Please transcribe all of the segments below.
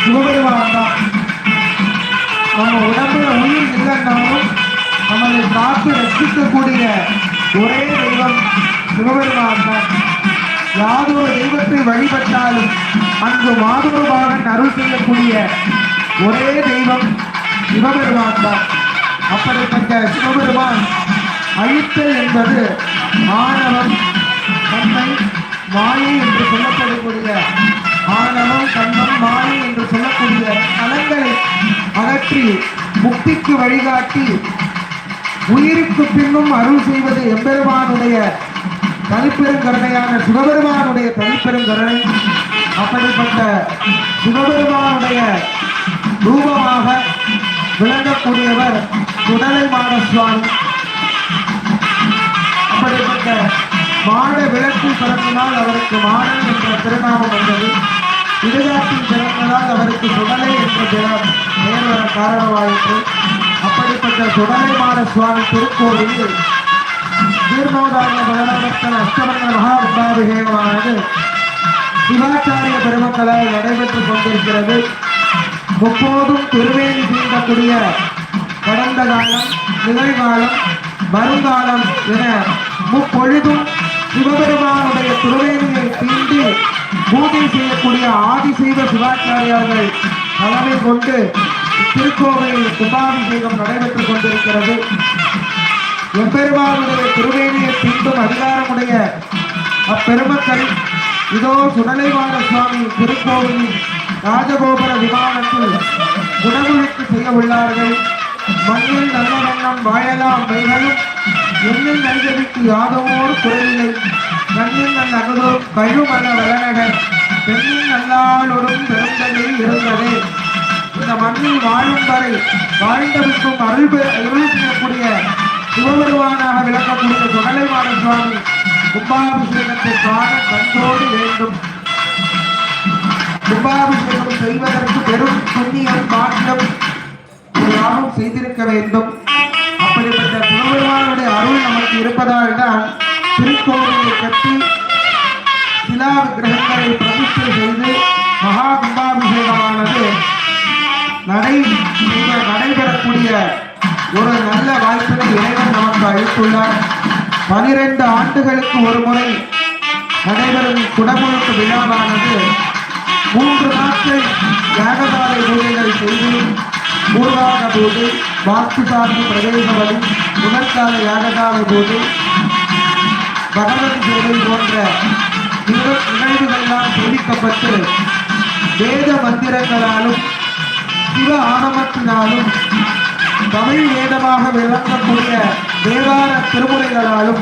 சிவபெருமான் தான் நம்ம உடம்புல உயிர் இல்லைன்னாலும் நம்மளை காத்து ரசிக்கக்கூடிய ஒரே தெய்வம் சிவபெருமான் தான் யாதொரு தெய்வத்தை வழிபட்டாலும் அங்கு மாதொருபாகன் அருள் செய்யக்கூடிய ஒரே தெய்வம் சிவபெருமான் தான் அப்படிப்பட்ட சிவபெருமான் அழித்தல் என்பது ஆணவம் தன்மை மாயை என்று சொல்லப்படக்கூடிய ஆணவம் கண்ணம் மாயை என்று சொல்லக்கூடிய கலங்களை அகற்றி முக்திக்கு வழிகாட்டி உயிருக்கு பின்னும் அருள் செய்வது எம்பெருமானுடைய தனிப்பெருங்கருணையான சிவபெருமானுடைய தனிப்பெருங்கருணை. அப்படிப்பட்ட சிவபெருமானுடைய ரூபமாக விளங்கக்கூடியவர் சுடலை மாட சுவாமி அப்படிப்பட்ட மாட விளக்கு பிறந்தனால் அவருக்கு மாடன் என்ற திருநாமம் வந்தது. இடுகாட்டில் பிறந்ததால் அவருக்கு சுடலை என்ற பெயர் பெயர் காரணமாயிற்று. அப்படிப்பட்ட சுடலை மாட சுவாமி திருக்கோவிலில் ஜீர்ணோதாரண பகவானத்தன் அஷ்டமங்க மகா சிவாச்சாரிய பெருமக்களால் நடைபெற்றுக் கொண்டிருக்கிறது. முப்போதும் திருவேணி தீண்டக்கூடிய கடந்த காலம் நிகழ்காலம் வருங்காலம் என முப்பொழுதும் சிவபெருமானுடைய திருவேணியை தீண்டி பூஜை செய்யக்கூடிய ஆதிசைவ சிவாச்சாரியார்கள் தலைமை கொண்டு திருக்கோவையில் கும்பாபிஷேகம் நடைபெற்றுக் கொண்டிருக்கிறது. எப்பெருமானுடைய திருவேணியை தீண்டும் அதிகாரமுடைய அப்பெருமக்கள் இதோ சுடலைவாழ சுவாமி திருக்கோவிலின் ராஜகோபுர விமானத்தில் உணவுக்கு செய்ய உள்ளார்கள். மண்ணில் நல்ல வண்ணம் வாழலாம் வைகளும் எண்ணில் நல்கவிக்கு யாதவோடு குறையில்லை. நன்னில் நல்ல அகதோ கழுமன வளநகர் பெண்ணின் நல்லாளொரும் பெருந்தலில் இருந்தது. இந்த மண்ணில் வாழும் வரை வாழ்ந்தவிக்கும் அருள் அருள் செய்யக்கூடிய சிவபெருமானாக விளக்கக்கூடிய சுடலைவாழ சுவாமி கும்பாபிஷேகத்தை காண கண்டோடு வேண்டும். கும்பாபிஷேகம் செய்வதற்கு பெரும் புண்ணியம் பாக்கியம் யாரும் செய்திருக்க வேண்டும். கோயிலை கட்டி சிலா கிரகங்களை பிரதிஷ்டை செய்து மகா கும்பாபிஷேகமானது நடை நடைபெறக்கூடிய ஒரு நல்ல வாய்ப்பினை இறைவன் நமக்கு அளித்துள்ளார். பனிரெண்டு ஆண்டுகளுக்கு ஒரு முறை நடைபெறும் குடமுழுக்கு விழாவானது மூன்று நாட்கள் யாகசாலை பூஜைகள் செய்து பூர்வாக பூஜை வாக்கு சார்பு பிரதேச வழி முதற்கால யாகசாலை பூஜை பகவத் சேவை போன்ற நினைவுகள்லாம் நிகழ்வுகள்லாம் தெரிவிக்கப்பட்டு வேத மந்திரங்களாலும் சிவ ஆகமத்தினாலும் தமிழ் வேதமாக விளங்கக்கூடிய தேவார திருமுறைகளாலும்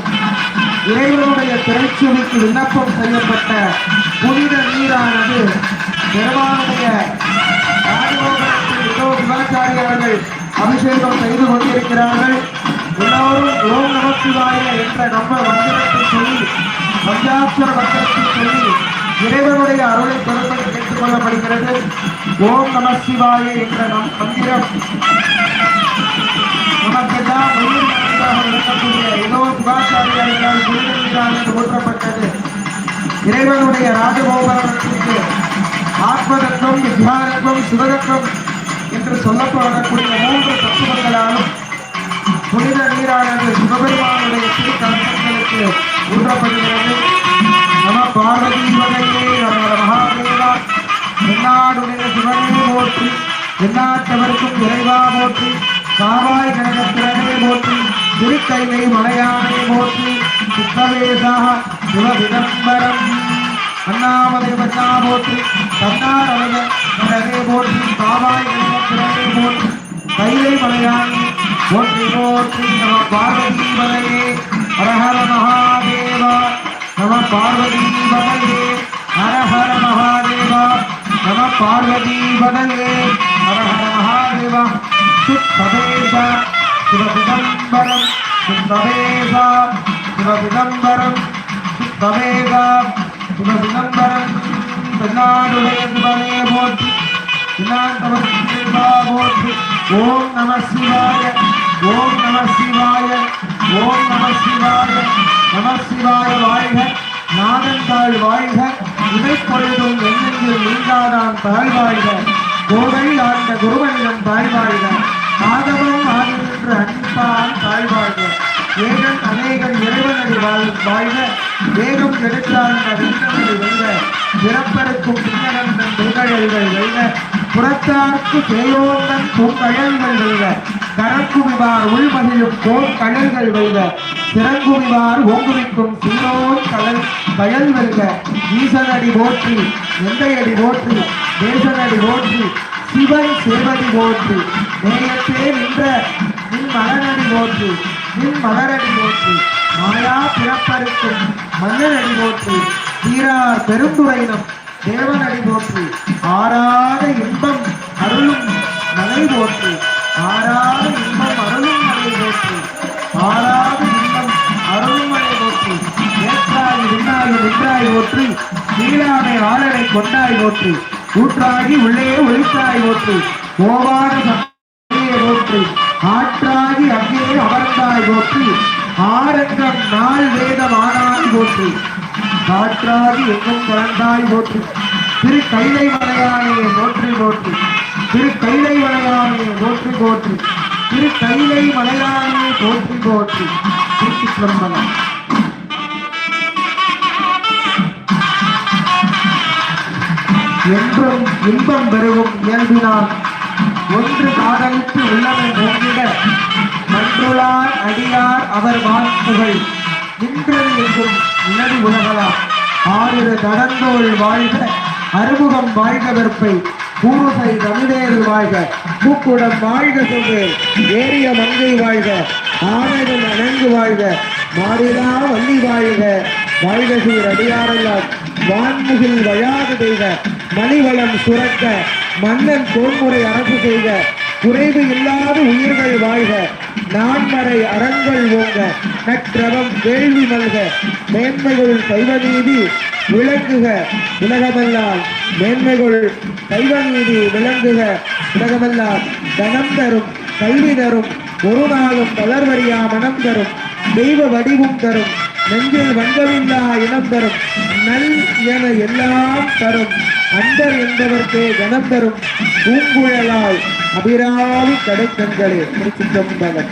இறைவனுடைய திரைச்சுவிக்கு விண்ணப்பம் செய்யப்பட்ட புனித நீரானது பெருமானுடைய ராஜகோபுரத்தில் மிகவும் சிவாச்சாரியார்கள் அபிஷேகம் செய்து கொண்டிருக்கிறார்கள். எல்லோரும் ஓம் நமசிவாய என்ற நம்ம மந்திரத்தை சொல்லி பஞ்சாட்சர மந்திரத்தை சொல்லி இறைவனுடைய அருளை பெருமை கேட்டுக் கொள்ளப்படுகிறது. ஓம் நம சிவாய என்ற நம் மந்திரம். நமக்கெல்லாம் இருக்கக்கூடிய ஏதோ சிவாச்சாரியார்களால் புனிதமீராக போற்றப்பட்டது இறைவனுடைய ஆத்மதத்துவம் வித்யாரத்துவம் சிவதத்துவம் என்று சொல்லப்படக்கூடிய மூன்று தத்துவங்களாலும் புனித நீரானது சிவபெருமானுடைய திருக்கரங்களுக்கு ஊற்றப்படுகிறது நம பார்வதி வகையே நம மகாதேவா என்னாடுடைய சிவனே போற்றி எல்லாத்தவருக்கும் இறைவா போற்றி காவாய் கனகத்திரனே போற்றி திருக்கைலை மலையானே போற்றி சித்தவேசாக சிவவிதம்பரம். அண்ணாமலை மன்னா போற்றி தன்னார் அழகே போற்றி காவாய் கனகத்திரனே போற்றி கைலை மலையானே போற்றி போற்றி நம பார்வதி வலையே ஹரஹர மகாதேவா நம பார்வதி வலையே ஹரஹர மகாதேவா நம பார்வதி வலையே ஹரஹர மகாதேவா சுத்ததேச சிவபிதம்பரம் சுத்ததேச சிவபிதம்பரம் சுத்ததேச சிவபிதம்பரம் தென்னாடுடைய சிவனே போற்றி போற்றி ஓம் நம சிவாய ஓம் நம சிவாய ஓம் நம சிவாய நம சிவாய வாழ்க. நாதன் தாழ் வாழ்க. பொழுதும் எண்ணெங்கில் நீங்காதான் தாழ்வாழ்க கோவை ஆண்ட குருவனிடம் தாழ்வாழ்க ஆதவம் ஆகின்ற அன்பான் தாழ்வாழ்க ஏகன் அநேகன் இறைவனடி வாழ் வாழ்க. வேகம் எடுத்தாண்ட வீரனடி வெல்க. பிறப்பருக்கும் பின்னகந்தன் தொங்கழல்கள் வெல்க. புறத்தார்க்கு சேயோந்தன் பூங்கழல்கள் வெல்க. கரக்குவிவார் உள்மகிழும் கோங்கழல்கள் வெல்க. திறங்குவிவார் ஓங்குவிக்கும் சீரோன் கலல் கயல் வெல்க. ஈசனடி போற்றி எந்தையடி போற்றி தேசனடி போற்றி சிவன் சேவடி போற்றி. நேயத்தே நின்ற நின் மலரடி போற்றி நின் மலரடி போற்றி. மாயா பிறப்பருக்கும் மன்னனடி போற்றி. தீரார் பெருந்துரையினம் தேவனடி போற்றி. ஆறாத இன்பம் அருளும் மலை போற்று ஆறாத இன்பம் அருளும் மலை போற்று ஆறாத இன்பம் அருளும் மலை போற்று ஏற்றாய் விண்ணாய் நின்றாய் போற்றி நீலாமை ஆளரை கொண்டாய் போற்றி ஊற்றாகி உள்ளே ஒழித்தாய் போற்றி கோவான சக்தியை ஆற்றாகி அங்கே அமர்ந்தாய் போற்றி ஆரங்கம் நாள் வேதம் ஆனாய் போற்றி காற்றாகி எங்கும் கலந்தாய் போற்றி திரு கைலை மலையானே போற்றி போற்றி திரு கைலை மலையானே போற்றி. போற்றி திரு கைலை மலையானே போற்றி. போற்றி திருச்சிற்றம்பலம். என்றும் இன்பம் பெருகும் இயல்பினால் ஒன்று காதலித்து உள்ளமை நோக்கிட மன்றுளார் அடியார் அவர் வாழ்த்துகள். நின்றது என்றும் நிலவி உலகலாம். ஆறு தடந்தோள் வாழ்க அறுமுகம் வாழ்க வெற்பை பூசை தமிழேறு வாழ்க மூக்குடம் வாழ்க சொல்லு ஏரிய மங்கை வாழ்க ஆனதும் அணங்கு வாழ்க மாறிலா வள்ளி வாழ்க வாழ்க சீர் அடியாரெல்லாம் வான்முகில் வழாது செய்க மணிவளம் சுரக்க மன்னன் கோன்முறை அரசு செய்க குறைவு இல்லாத உயிர்கள் வாழ்க. நான்மறை அறங்கள் ஓங்க. நற்றவம் வேள்வி மல்க மேன்மைகள் சைவநீதி விளங்குக. உலகமெல்லாம் மேன்மைகள் சைவநீதி விளங்குக. உலகமெல்லாம் தனம் தரும் கல்வி தரும் ஒரு நாளும் தளர்வறியா மனம் தரும் தெய்வ வடிவும் தரும் நெஞ்சில் வந்தமில்லா இனம் தரும் நல் என எல்லாம் தரும் அந்தர் என்பவர்க்கே கனம் தரும் பூங்குழலாய் அபிராமி கடைக்கண்களே திருச்சிற்றம்பலம்.